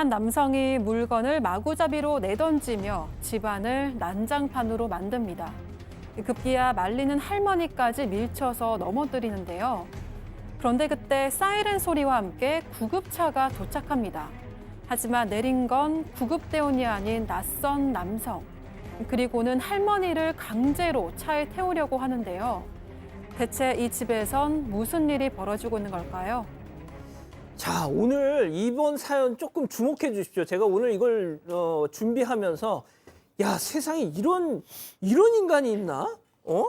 한 남성이 물건을 마구잡이로 내던지며 집안을 난장판으로 만듭니다. 급기야 말리는 할머니까지 밀쳐서 넘어뜨리는데요. 그런데 그때 사이렌 소리와 함께 구급차가 도착합니다. 하지만 내린 건 구급대원이 아닌 낯선 남성. 그리고는 할머니를 강제로 차에 태우려고 하는데요. 대체 이 집에선 무슨 일이 벌어지고 있는 걸까요? 자, 오늘 이번 사연 조금 주목해 주십시오. 제가 오늘 이걸 어, 준비하면서 야, 세상에 이런 이런 인간이 있나? 어?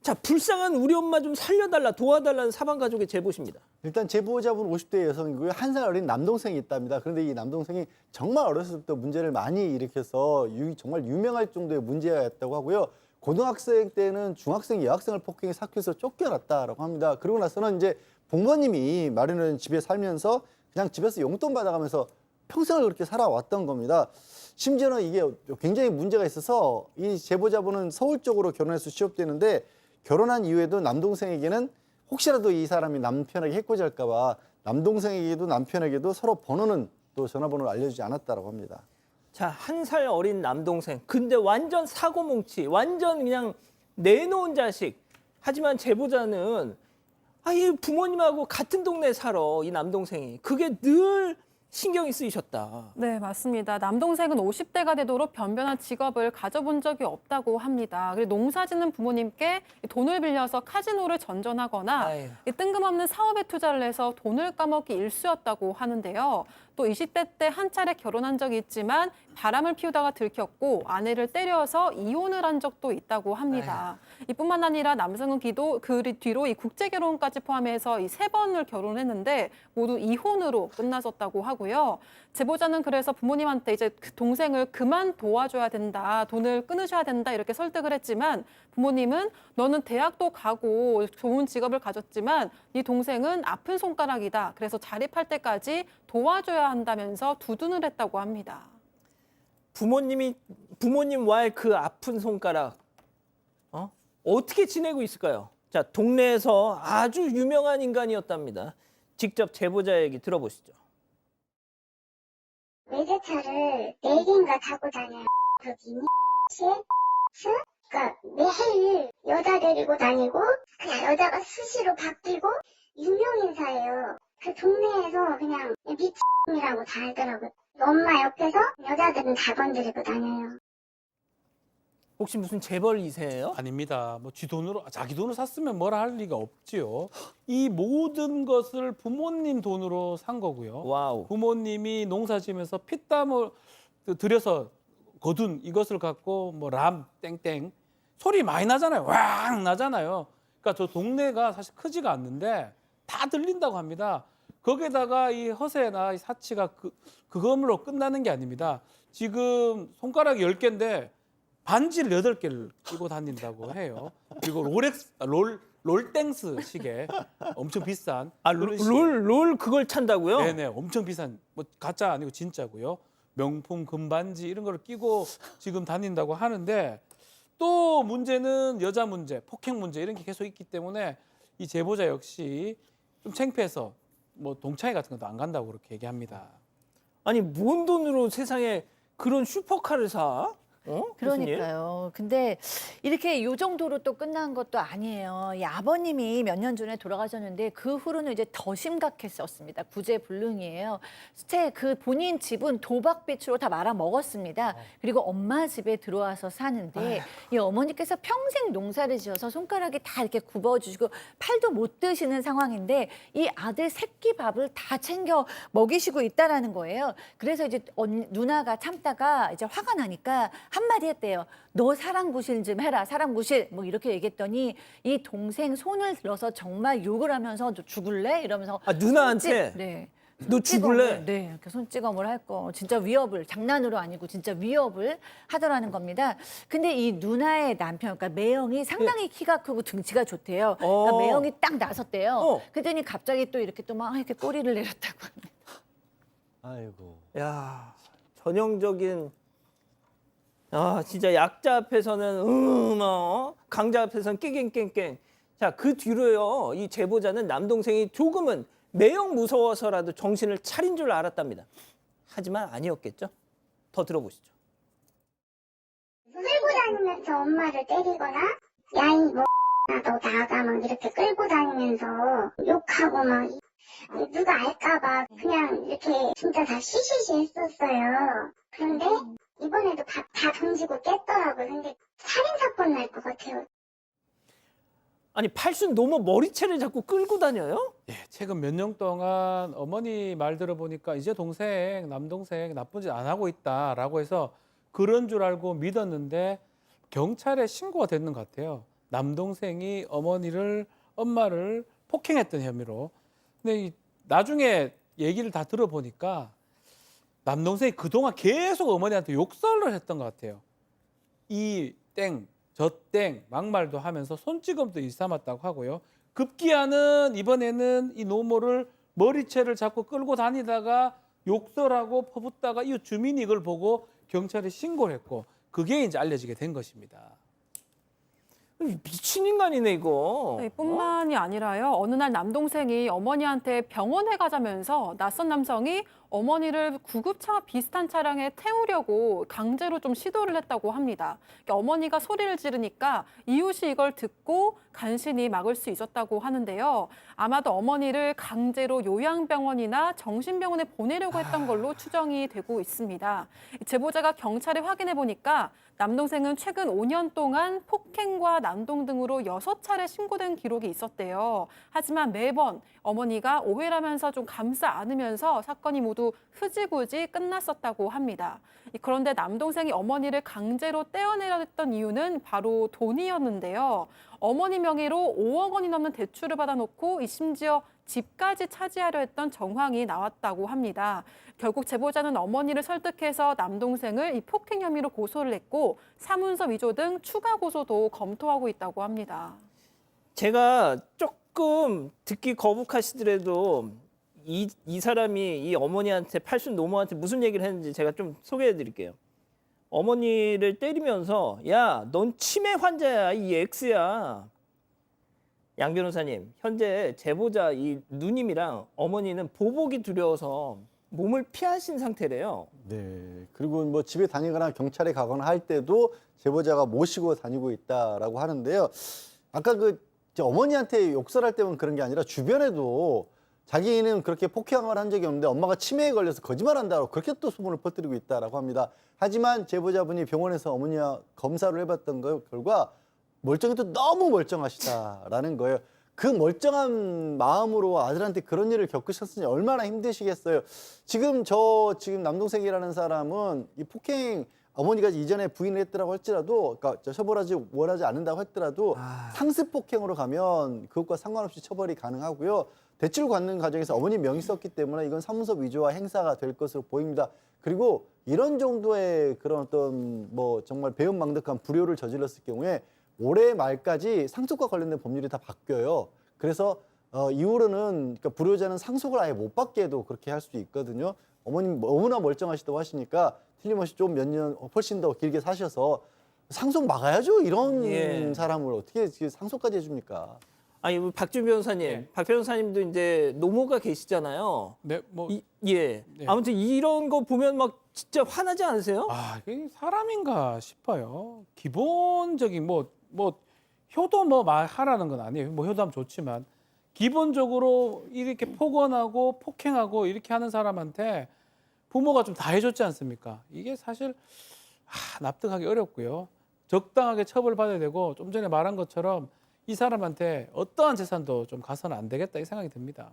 자, 불쌍한 우리 엄마 좀 살려달라, 도와달라는 사방 가족의 제보십니다. 일단 제보자분 50대 여성이고요. 한 살 어린 남동생이 있답니다. 그런데 이 남동생이 정말 어렸을 때부터 문제를 많이 일으켜서 유- 정말 유명할 정도의 문제였다고 하고요. 고등학생 때는 중학생 여학생을 폭행해 학교에서 쫓겨났다라고 합니다. 그러고 나서는 이제 부모님이 마련한 집에 살면서 그냥 집에서 용돈 받아가면서 평생을 그렇게 살아왔던 겁니다. 심지어는 이게 굉장히 문제가 있어서 이 제보자분은 서울 쪽으로 결혼해서 취업되는데 결혼한 이후에도 남동생에게는 혹시라도 이 사람이 남편에게 해코지할까봐 남동생에게도 남편에게도 서로 번호는 또 전화번호를 알려주지 않았다라고 합니다. 자, 한 살 어린 남동생. 근데 완전 사고뭉치, 완전 그냥 내놓은 자식. 하지만 제보자는 아, 이 부모님하고 같은 동네에 살아, 이 남동생이. 그게 늘 신경이 쓰이셨다. 네, 맞습니다. 남동생은 50대가 되도록 변변한 직업을 가져본 적이 없다고 합니다. 그리고 농사 짓는 부모님께 돈을 빌려서 카지노를 전전하거나 아유. 이 뜬금없는 사업에 투자를 해서 돈을 까먹기 일쑤였다고 하는데요. 또 20대 때 한 차례 결혼한 적이 있지만 바람을 피우다가 들켰고 아내를 때려서 이혼을 한 적도 있다고 합니다. 이뿐만 아니라 남성은 기도 그 뒤로 이 국제 결혼까지 포함해서 이 세 번을 결혼했는데 모두 이혼으로 끝났었다고 하고 요. 제보자는 그래서 부모님한테 이제 그 동생을 그만 도와줘야 된다, 돈을 끊으셔야 된다 이렇게 설득을 했지만 부모님은 너는 대학도 가고 좋은 직업을 가졌지만 네 동생은 아픈 손가락이다. 그래서 자립할 때까지 도와줘야 한다면서 두둔을 했다고 합니다. 부모님이 부모님과의 그 아픈 손가락 어? 어떻게 지내고 있을까요? 자, 동네에서 아주 유명한 인간이었답니다. 직접 제보자 얘기 들어보시죠. 외제차를 네 개인가 타고 다녀요. 거기 스 그러니까 매일 여자 데리고 다니고 그냥 여자가 수시로 바뀌고 유명 인사예요. 그 동네에서 그냥 미친이라고 다 알더라고요. 엄마 옆에서 여자들은 다 건드리고 다녀요. 혹시 무슨 재벌 2세예요? 아닙니다. 뭐쥐 돈으로 자기 돈으로 샀으면 뭐라 할 리가 없지요. 이 모든 것을 부모님 돈으로 산 거고요. 와우. 부모님이 농사지면서 피땀을 들여서 거둔 이것을 갖고 뭐 람 땡땡 소리 많이 나잖아요. 왕 나잖아요. 그러니까 저 동네가 사실 크지가 않는데 다 들린다고 합니다. 거기에다가 이 허세나 이 사치가 그 그걸로 끝나는 게 아닙니다. 지금 손가락 열개인데 반지를 여덟 개를 끼고 다닌다고 해요. 그리고 롤렉스 아, 롤 롤땡스 시계 엄청 비싼 아, 그런 롤, 시계. 롤, 롤 그걸 찬다고요? 네네 엄청 비싼 뭐 가짜 아니고 진짜고요 명품 금반지 이런 거를 끼고 지금 다닌다고 하는데 또 문제는 여자 문제 폭행 문제 이런 게 계속 있기 때문에 이 제보자 역시 좀 창피해서 뭐 동창회 같은 것도 안 간다고 그렇게 얘기합니다. 아니, 뭔 돈으로 세상에 그런 슈퍼카를 사? 어? 그러니까요. 근데 이렇게 요 정도로 또 끝난 것도 아니에요. 이 아버님이 몇 년 전에 돌아가셨는데 그 후로는 이제 더 심각했었습니다. 구제불능이에요. 실제 그 본인 집은 도박 배추로 다 말아 먹었습니다. 그리고 엄마 집에 들어와서 사는데 이 어머니께서 평생 농사를 지어서 손가락이 다 이렇게 굽어주시고 팔도 못 드시는 상황인데 이 아들 새끼 밥을 다 챙겨 먹이시고 있다라는 거예요. 그래서 이제 언, 누나가 참다가 이제 화가 나니까 한마디 했대요. 너 사랑 구실 좀 해라. 사랑 구실. 뭐 이렇게 얘기했더니 이 동생 손을 들어서 정말 욕을 하면서 너 죽을래? 이러면서 아, 누나한테? 손짓, 네. 너 죽을래? 손찌검을, 네, 이렇게 손찌검을 할 거. 진짜 위협을 장난으로 아니고 진짜 위협을 하더라는 겁니다. 근데 이 누나의 남편, 그러니까 매형이 상당히 키가 크고 등치가 좋대요. 네. 어. 그러니까 매형이 딱 나섰대요. 어. 그랬더니 갑자기 또 이렇게 또 막 이렇게 꼬리를 내렸다고. 합니다. 아이고. 야, 전형적인 아, 진짜 약자 앞에서는 음, 어, 강자 앞에서는 깨갱깽깽. 자, 그 뒤로요. 이 제보자는 남동생이 조금은 매형 무서워서라도 정신을 차린 줄 알았답니다. 하지만 아니었겠죠. 더 들어보시죠. 끌고 다니면서 엄마를 때리거나 야이 뭐 너 나가 막 이렇게 끌고 다니면서 욕하고 막 이- 누가 알까봐 그냥 이렇게 진짜 다 시시시 했었어요. 그런데 다, 다 던지고 깼더라고요. 근데 살인사건 날 것 같아요. 아니 팔순 넘어 머리채를 자꾸 끌고 다녀요? 예, 최근 몇 년 동안 어머니 말 들어보니까 이제 동생, 남동생 나쁜 짓 안 하고 있다라고 해서 그런 줄 알고 믿었는데 경찰에 신고가 됐는 것 같아요. 남동생이 어머니를, 엄마를 폭행했던 혐의로. 근데 이 나중에 얘기를 다 들어보니까 남동생이 그동안 계속 어머니한테 욕설을 했던 것 같아요. 이 땡, 저 땡, 막말도 하면서 손찌검도 일삼았다고 하고요. 급기야는 이번에는 이 노모를 머리채를 잡고 끌고 다니다가 욕설하고 퍼붓다가 이웃 주민이 이걸 보고 경찰에 신고를 했고 그게 이제 알려지게 된 것입니다. 미친 인간이네 이거. 네, 뿐만이 아니라요. 어느 날 남동생이 어머니한테 병원에 가자면서 낯선 남성이 어머니를 구급차 비슷한 차량에 태우려고 강제로 좀 시도를 했다고 합니다. 그러니까 어머니가 소리를 지르니까 이웃이 이걸 듣고 간신히 막을 수 있었다고 하는데요. 아마도 어머니를 강제로 요양병원이나 정신병원에 보내려고 했던 걸로 추정이 되고 있습니다. 제보자가 경찰에 확인해 보니까 남동생은 최근 5년 동안 폭행과 난동 등으로 여섯 차례 신고된 기록이 있었대요. 하지만 매번 어머니가 오해라면서 좀 감싸 안으면서 사건이 모두 흐지부지 끝났었다고 합니다. 그런데 남동생이 어머니를 강제로 떼어내려 했던 이유는 바로 돈이었는데요. 어머니 명의로 5억 원이 넘는 대출을 받아놓고 이 심지어 집까지 차지하려 했던 정황이 나왔다고 합니다. 결국 제보자는 어머니를 설득해서 남동생을 이 폭행 혐의로 고소를 했고 사문서 위조 등 추가 고소도 검토하고 있다고 합니다. 제가 조금 듣기 거북하시더라도 이, 이 사람이 이 어머니한테 팔순 노모한테 무슨 얘기를 했는지 제가 좀 소개해 드릴게요. 어머니를 때리면서 야, 넌 치매 환자야. 이 X야. 양 변호사님, 현재 제보자 이 누님이랑 어머니는 보복이 두려워서 몸을 피하신 상태래요. 네. 그리고 뭐 집에 다니거나 경찰에 가거나 할 때도 제보자가 모시고 다니고 있다라고 하는데요. 아까 그 이제 어머니한테 욕설할 때만 그런 게 아니라 주변에도 자기는 그렇게 폭행을 한 적이 없는데 엄마가 치매에 걸려서 거짓말한다고 그렇게 또 소문을 퍼뜨리고 있다라고 합니다. 하지만 제보자분이 병원에서 어머니와 검사를 해봤던 거 결과 멀쩡해도 너무 멀쩡하시다라는 거예요. 그 멀쩡한 마음으로 아들한테 그런 일을 겪으셨으니 얼마나 힘드시겠어요. 지금 저 지금 남동생이라는 사람은 이 폭행 어머니가 이전에 부인을 했더라고 할지라도 그러니까 저 처벌하지 원하지 않는다고 했더라도 상습 폭행으로 가면 그것과 상관없이 처벌이 가능하고요. 대출 받는 과정에서 어머니 명의 썼기 때문에 이건 사문서 위조와 행사가 될 것으로 보입니다. 그리고 이런 정도의 그런 어떤 뭐 정말 배은망덕한 불효를 저질렀을 경우에 올해 말까지 상속과 관련된 법률이 다 바뀌어요. 그래서 어, 이후로는 그러니까 불효자는 상속을 아예 못 받게도 그렇게 할 수도 있거든요. 어머님 너무나 멀쩡하시다고 하시니까 틀림없이 좀 몇 년 훨씬 더 길게 사셔서 상속 막아야죠. 이런 예. 사람을 어떻게 상속까지 해줍니까? 아니 우리 박준 변호사님, 네. 박 변호사님도 이제 노모가 계시잖아요. 네, 뭐 이, 예. 네. 아무튼 이런 거 보면 막 진짜 화나지 않으세요? 아, 이게 사람인가 싶어요. 기본적인 뭐, 뭐, 효도 뭐 말하라는 건 아니에요. 뭐 효도하면 좋지만, 기본적으로 이렇게 폭언하고 폭행하고 이렇게 하는 사람한테 부모가 좀 다 해줬지 않습니까? 이게 사실, 아, 납득하기 어렵고요. 적당하게 처벌받아야 되고, 좀 전에 말한 것처럼 이 사람한테 어떠한 재산도 좀 가서는 안 되겠다 이 생각이 듭니다.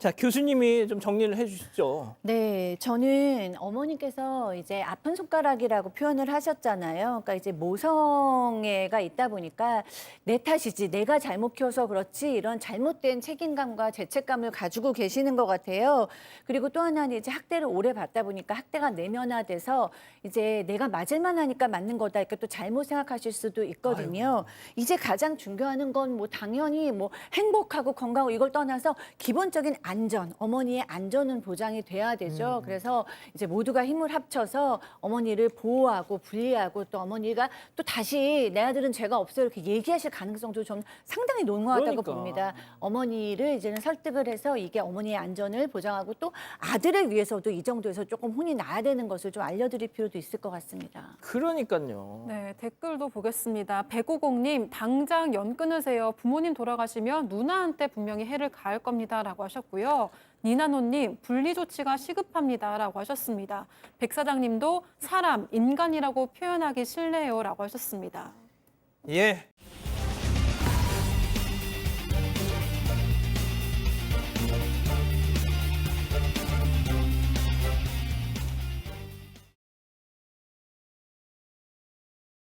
자 교수님이 좀 정리를 해 주시죠. 네, 저는 어머니께서 이제 아픈 손가락이라고 표현을 하셨잖아요. 그러니까 이제 모성애가 있다 보니까 내 탓이지, 내가 잘못 키워서 그렇지 이런 잘못된 책임감과 죄책감을 가지고 계시는 것 같아요. 그리고 또 하나는 이제 학대를 오래 받다 보니까 학대가 내면화돼서 이제 내가 맞을 만 하니까 맞는 거다 이렇게 또 잘못 생각하실 수도 있거든요. 이제 가장 중요한 건 뭐 당연히 뭐 행복하고 건강하고 이걸 떠나서 기본적인 안전, 어머니의 안전은 보장이 돼야 되죠. 음. 그래서 이제 모두가 힘을 합쳐서 어머니를 보호하고 분리하고 또 어머니가 또 다시 내 아들은 죄가 없어요 이렇게 얘기하실 가능성도 좀 상당히 농후하다고 그러니까. 봅니다. 어머니를 이제는 설득을 해서 이게 어머니의 안전을 보장하고 또 아들을 위해서도 이 정도에서 조금 혼이 나야 되는 것을 좀 알려드릴 필요도 있을 것 같습니다. 그러니까요. 네, 댓글도 보겠습니다. 백오공님, 당장 연 끊으세요. 부모님 돌아가시면 누나한테 분명히 해를 가할 겁니다 라고 하셨 고요. 니나노님, 분리 조치가 시급합니다라고 하셨습니다. 백 사장님도 사람, 인간이라고 표현하기 싫네요라고 하셨습니다. 예.